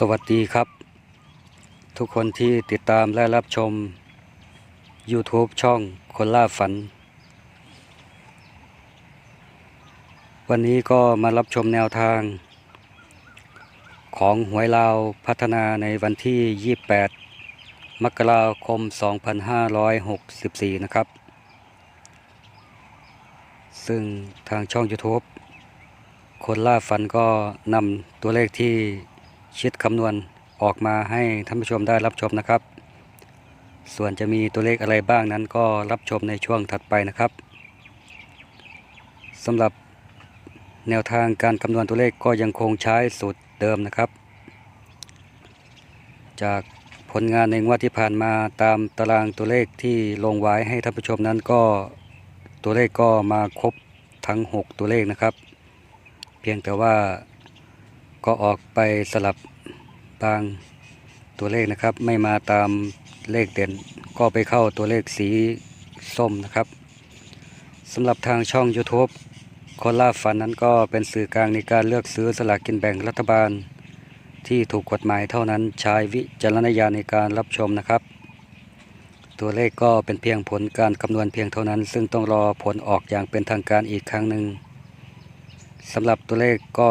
สวัสดีครับ ทุกคนที่ติดตามและรับชม YouTube ช่องคนล่าฝัน วันนี้ก็มารับชมแนวทาง ของหวยลาวพัฒนาในวันที่ 28 มกราคม 2564 นะครับ ซึ่งทางช่อง YouTube คนล่าฝันก็นำตัวเลขที่ ชิดคำนวณออกมาให้ท่านผู้ชมได้รับชมนะครับ ส่วนจะมีตัวเลขอะไรบ้างนั้นก็รับชมในช่วงถัดไปนะครับสำหรับแนวทางการคำนวณตัวเลขก็ยังคงใช้สูตรเดิมนะครับ จากผลงานในงวดที่ผ่านมาตามตารางตัวเลขที่ลงไว้ให้ท่านผู้ชมนั้นก็ตัวเลขก็มาครบทั้ง 6 ตัวเลขนะครับ เพียงแต่ว่า ก็ออกไปสลับบางตัวเลขนะครับ ไม่มาตามเลขเด่น ก็ไปเข้าตัวเลขสีส้มนะครับสำหรับทางช่อง YouTube คนล่าฝันนั้นก็เป็นสื่อกลางในการเลือกซื้อสลากกินแบ่งรัฐบาล ที่ถูกกฎหมายเท่านั้นใช้วิจารณญาณในการรับชมนะครับ ตัวเลขก็เป็นเพียงผลการคำนวณเพียงเท่านั้น ซึ่งต้องรอผลออกอย่างเป็นทางการอีกครั้งหนึ่งสำหรับตัวเลขก็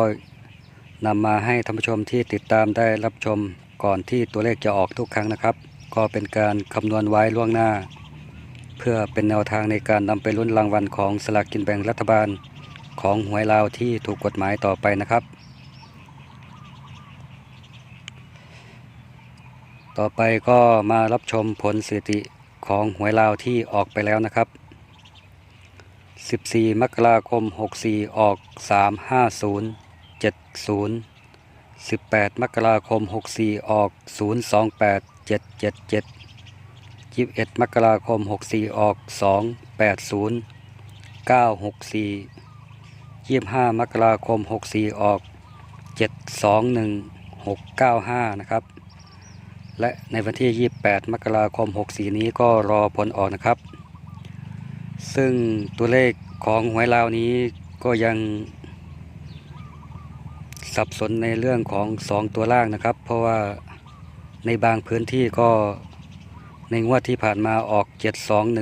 นำมาให้ท่านผู้ชมที่ติดตามได้รับชมก่อนที่ตัวเลขจะออกทุกครั้งนะครับ ก็เป็นการคำนวณไว้ล่วงหน้า เพื่อเป็นแนวทางในการนำไปลุ้นรางวัลของสลากกินแบ่งรัฐบาล ของหวยลาวที่ถูกกฎหมายต่อไปนะครับ ต่อไปก็มารับชมผลสถิติของหวยลาวที่ออกไปแล้วนะครับ 14 มกราคม 64 ออก 350 70 18 มกราคม 64 ออก 028 777 21 มกราคม 64 ออก 280 964 25 มกราคม 64 ออก 721 695 นะครับ และในวันที่ 28 มกราคม 64 นี้ก็รอผลออกนะครับ ซึ่งตัวเลขของหวยลาวนี้ก็ยัง สับสนในเรื่องของ 2 ตัวล่างนะครับ เพราะว่าในบางพื้นที่ก็ในงวดที่ผ่านมาออก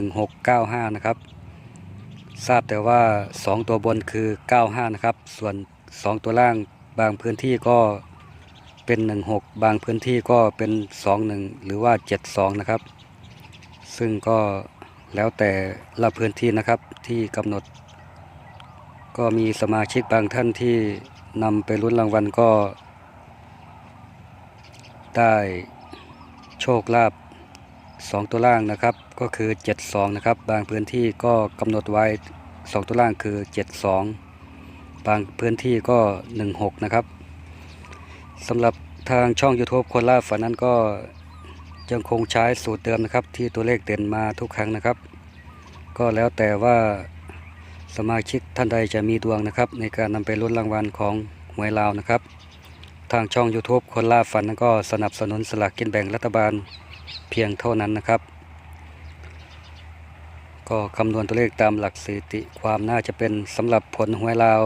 721695 นะครับ ทราบแต่ว่า 2 ตัวบนคือ 95 นะครับ ส่วน 2 ตัวล่างบางพื้นที่ก็เป็น 16 บางพื้นที่ก็เป็น 21 หรือว่า 72 นะครับ ซึ่งก็แล้วแต่ละพื้นที่นะครับที่กำหนด ก็มีสมาชิกบางท่านที่ นำไปลุ้นรางวัลก็ ได้โชคลาภ2 ตัวล่างนะครับ ก็คือ 72 นะครับ บางพื้นที่ก็กำหนดไว้ 2 ตัวล่างคือ 72 บางพื้นที่ก็ 16 นะครับสำหรับทางช่อง YouTube คนล่าฝันนั้นก็ยังคงใช้สูตรเดิมนะครับ ที่ตัวเลขเด่นมาทุกครั้งนะครับ ก็แล้วแต่ว่า สมาชิกท่านใดจะมีดวงนะครับ ในการนำไปลุ้นรางวัลของหวยลาวนะครับ ทางช่อง YouTube คนล่าฝันก็สนับสนุนสลากกินแบ่งรัฐบาลเพียงเท่านั้นนะครับ ก็คำนวณตัวเลขตามหลักสถิติความน่าจะเป็นสำหรับผลหวยลาว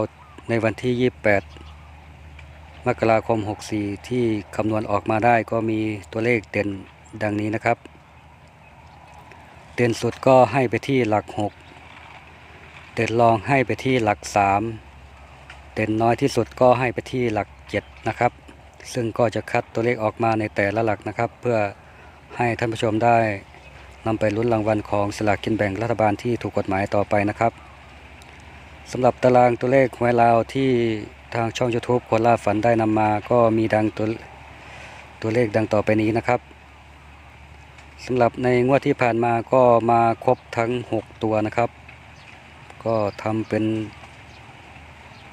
ในวันที่ 28 มกราคม 64 ที่คำนวณออกมาได้ก็มีตัวเลขเด่นดังนี้นะครับ เด่นสุดก็ให้ไปที่หลัก 6 เด่นรองให้ไปที่หลัก 3เด่นน้อยที่สุดก็ให้ไปที่หลัก 7 นะครับ ซึ่งก็จะคัดตัวเลขออกมาในแต่ละหลักนะครับ เพื่อให้ท่านผู้ชมได้นำไปลุ้นรางวัลของสลากกินแบ่งรัฐบาลที่ถูกกฎหมายต่อไปนะครับสำหรับตารางตัวเลขหวยลาวที่ทางช่อง YouTube คนล่าฝันได้นำมาก็มีดังตัวตัวเลขดังต่อไปนี้นะครับสำหรับในงวดที่ผ่านมาก็มาครบทั้ง 6 ตัวนะครับ ก็ทำเป็น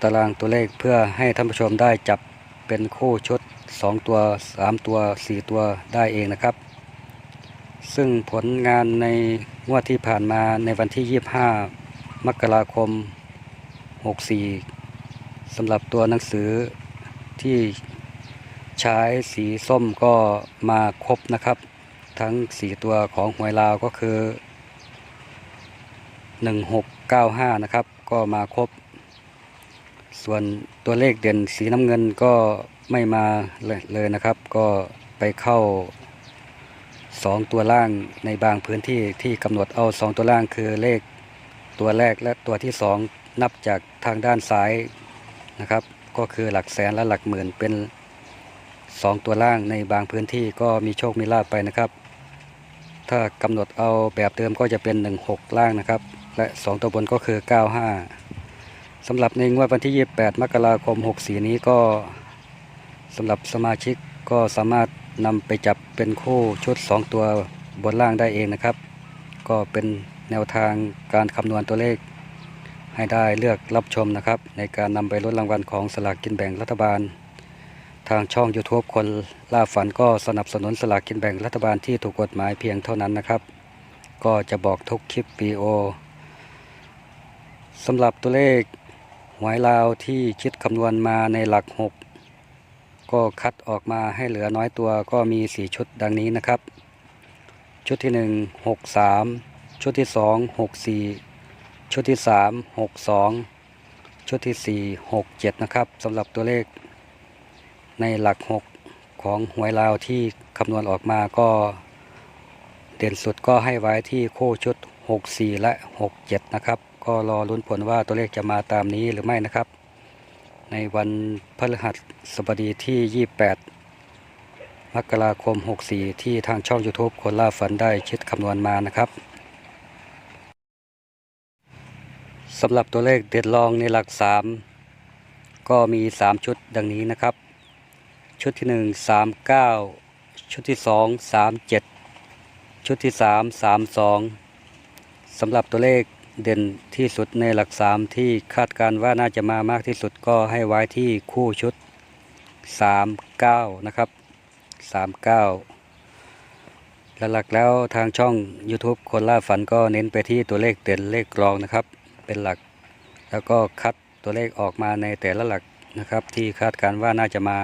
ตารางตัวเลขเพื่อให้ท่านผู้ชมได้จับเป็นคู่ชุด 2 ตัว 3 ตัว 4 ตัวได้เองนะครับ ซึ่งผลงานในงวดที่ผ่านมาในวันที่ 25 มกราคม 64สำหรับตัวหนังสือที่ใช้สีส้มก็มาครบนะครับ ทั้ง 4 ตัวของหวยลาวก็คือ 95 นะครับ ก็มาครบ ส่วนตัวเลขเด่นสีน้ำเงินก็ไม่มาเลยนะครับ ก็ไปเข้าสองตัวล่างในบางพื้นที่ที่กำหนดเอาสองตัวล่างคือเลขตัวแรกและตัวที่สองนับจากทางด้านซ้ายนะครับ ก็คือหลักแสนและหลักหมื่นเป็นสองตัวล่างในบางพื้นที่ก็มีโชคมีลาภไปนะครับ ถ้ากำหนดเอาแบบเดิมก็จะเป็น 16 ล่างนะครับ และ 2 ตัวบนก็คือ 95สำหรับในงวดวันที่ 28 มกราคม 64 นี้ก็สำหรับสมาชิกก็สามารถนำไปจับเป็นคู่ชุด 2 ตัวบนล่างได้เองนะครับ ก็เป็นแนวทางการคำนวณตัวเลข ให้ได้เลือกรับชมนะครับ ในการนำไปลดรางวัลของสลากกินแบ่งรัฐบาลทางช่อง YouTube คนล่าฝันก็สนับสนุนสลากกินแบ่งรัฐบาลที่ถูกกฎหมายเพียงเท่านั้นนะครับ ก็จะบอกทุกคลิปวีโอ สำหรับตัวเลขหวยลาวที่คิดคำนวณมาในหลัก 6 ก็คัดออกมาให้เหลือน้อยตัวก็มี 4 ชุดดังนี้นะครับ ชุดที่ 1 6 3 ชุดที่ 2 6 4 ชุดที่ 3 6 2 ชุดที่ 4 6 7 นะครับสำหรับตัวเลขในหลัก 6 ของหวยลาวที่คำนวณออกมาก็ เด่นสุดก็ให้ไว้ที่คู่ชุด 64 และ 67 นะครับ ก็รอลุ้นผลว่าตัวเลขจะมาตามนี้หรือไม่นะครับ ในวันพฤหัสบดีที่ 28 มกราคม 64 ที่ทางช่อง YouTube คนล่าฝันได้คิดคำนวณมานะครับสำหรับตัวเลขเด็ดรองในหลัก 3 ก็มี 3 ชุดดังนี้นะครับ ชุดที่ 1 39 ชุดที่ 2 37 ชุดที่ 3 32สำหรับตัวเลข เด่นที่สุดในหลัก3ที่คาดการว่าน่าจะมามากที่สุดก็ให้ไว้ที่คู่ชุด 39 นะครับ 39หลักแล้วทางช่อง YouTube คนล่าฝันก็เน้นไปที่ตัวเลขเด่นเลขรองนะครับ เป็นหลัก แล้วก็คัดตัวเลขออกมาในแต่ละหลักนะครับ ที่คาดการว่าน่าจะมา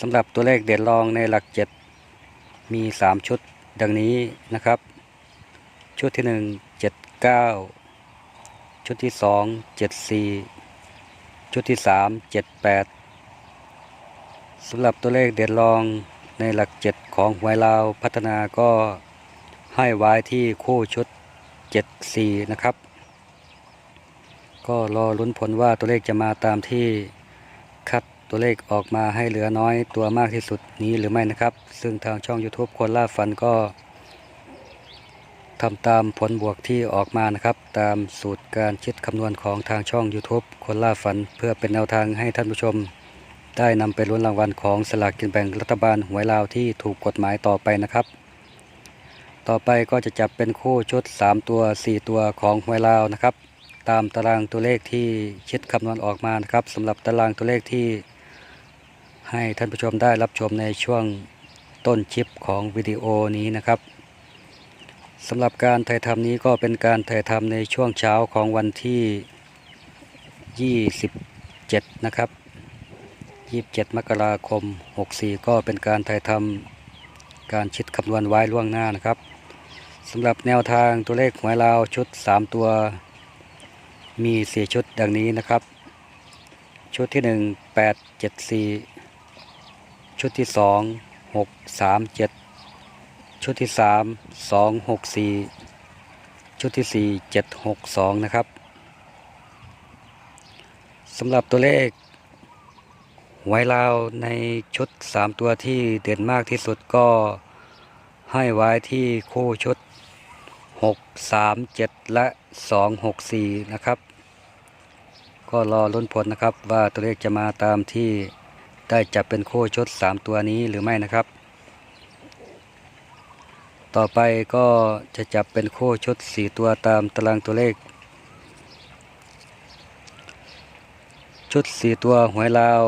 สำหรับตัวเลขเด่นรองในหลัก 7 มี 3 ชุดดังนี้นะครับ ชุดที่ 1 9ชุดที่2 74ชุดที่3 78สำหรับตัวเลขเด่นรองในหลัก7ของหวยลาวพัฒนาก็ให้ไว้ที่คู่ชุด74นะครับ ก็รอลุ้นผลว่าตัวเลขจะมาตามที่คัดตัวเลขออกมาให้เหลือน้อยตัวมากที่สุดนี้หรือไม่นะครับ ซึ่งทางช่อง YouTube คนล่าฝันก็ ทำตามผลบวกที่ออกมานะครับ ตามสูตรการคิดคำนวณของทางช่อง YouTube คนล่าฝันเพื่อเป็นแนวทางให้ท่านผู้ชม ได้นำไปลุ้นรางวัลของสลากกินแบ่งรัฐบาลหวยลาวที่ถูกกฎหมายต่อไปนะครับ ต่อไปก็จะจับเป็นคู่ชุด 3 ตัว 4 ตัวของหวยลาวนะครับ ตามตารางตัวเลขที่คิดคำนวณออกมานะครับสำหรับตารางตัวเลขที่ ให้ท่านผู้ชมได้รับชมในช่วงต้นคลิปของวิดีโอนี้นะครับ สำหรับการถ่ายทำนี้ก็เป็นการถ่ายทำในช่วงเช้าของวันที่ 27 นะครับ 27 มกราคม 64 ก็เป็นการถ่ายทำการชิดคำนวณไว้ล่วงหน้านะครับสำหรับแนวทางตัวเลขหวยลาวชุด 3 ตัว มี 4 ชุดดังนี้นะครับ ชุดที่ 1 8 7 4 ชุดที่ 2 6 3 7 ชุดที่3 2 6 4ชุดที่4 7 6 2นะครับสำหรับตัวเลขหวยลาวในชุด3ตัวที่เด่นมากที่สุดก็ให้ไว้ที่คู่ชุด6 3 7และ2 6 4นะครับก็รอลุ้นผลนะครับว่าตัวเลขจะมาตามที่ได้จับเป็นคู่ชุด 3 ตัวนี้หรือไม่นะครับ ต่อไปก็จะจับเป็นโคู่ชุด4 ตัวตามตารางตัวเลข ชุด 4 ตัวหวยลาว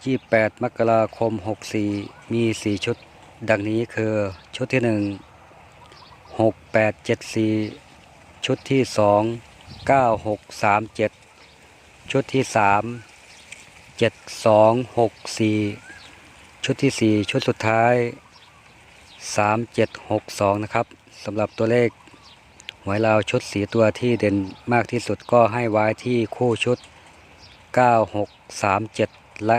28 มกราคม 64 มี 4 ชุด ดังนี้คือชุดที่ 1 6 8 7 4 ชุดที่ 2 9 6 3 7 ชุดที่ 3 7 2 6 4 ชุดที่ 4 ชุดสุดท้าย 3 7 6 2 นะครับสำหรับตัวเลขหวยลาวชุดสีตัวที่เด่นมากที่สุดก็ให้ไว้ที่คู่ชุด 9 6 3 7 และ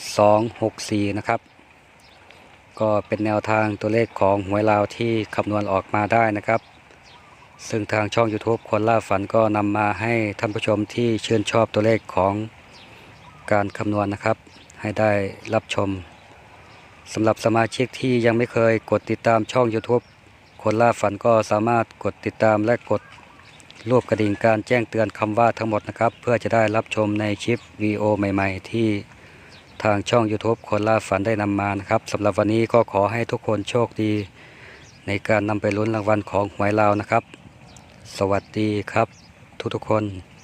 7264 นะครับ ก็เป็นแนวทางตัวเลขของหวยลาวที่คำนวณออกมาได้นะครับ ซึ่งทางช่อง YouTube คนล่าฝันก็นำมาให้ท่านผู้ชมที่ชื่นชอบตัวเลขของการคำนวณนะครับ ให้ได้รับชม สำหรับสมาชิกที่ยังไม่เคยกดติดตามช่อง YouTube คนล่าฝันก็สามารถกดติดตามและกดรูปกระดิ่งการแจ้งเตือนคำว่าทั้งหมดนะครับ เพื่อจะได้รับชมในคลิปวีโอใหม่ ๆ ที่ทางช่อง YouTube คนล่าฝันได้นำมานะครับสำหรับวันนี้ก็ขอให้ทุกคนโชคดี ในการนำไปลุ้นรางวัลของหวยลาวนะครับ สวัสดีครับทุกๆคน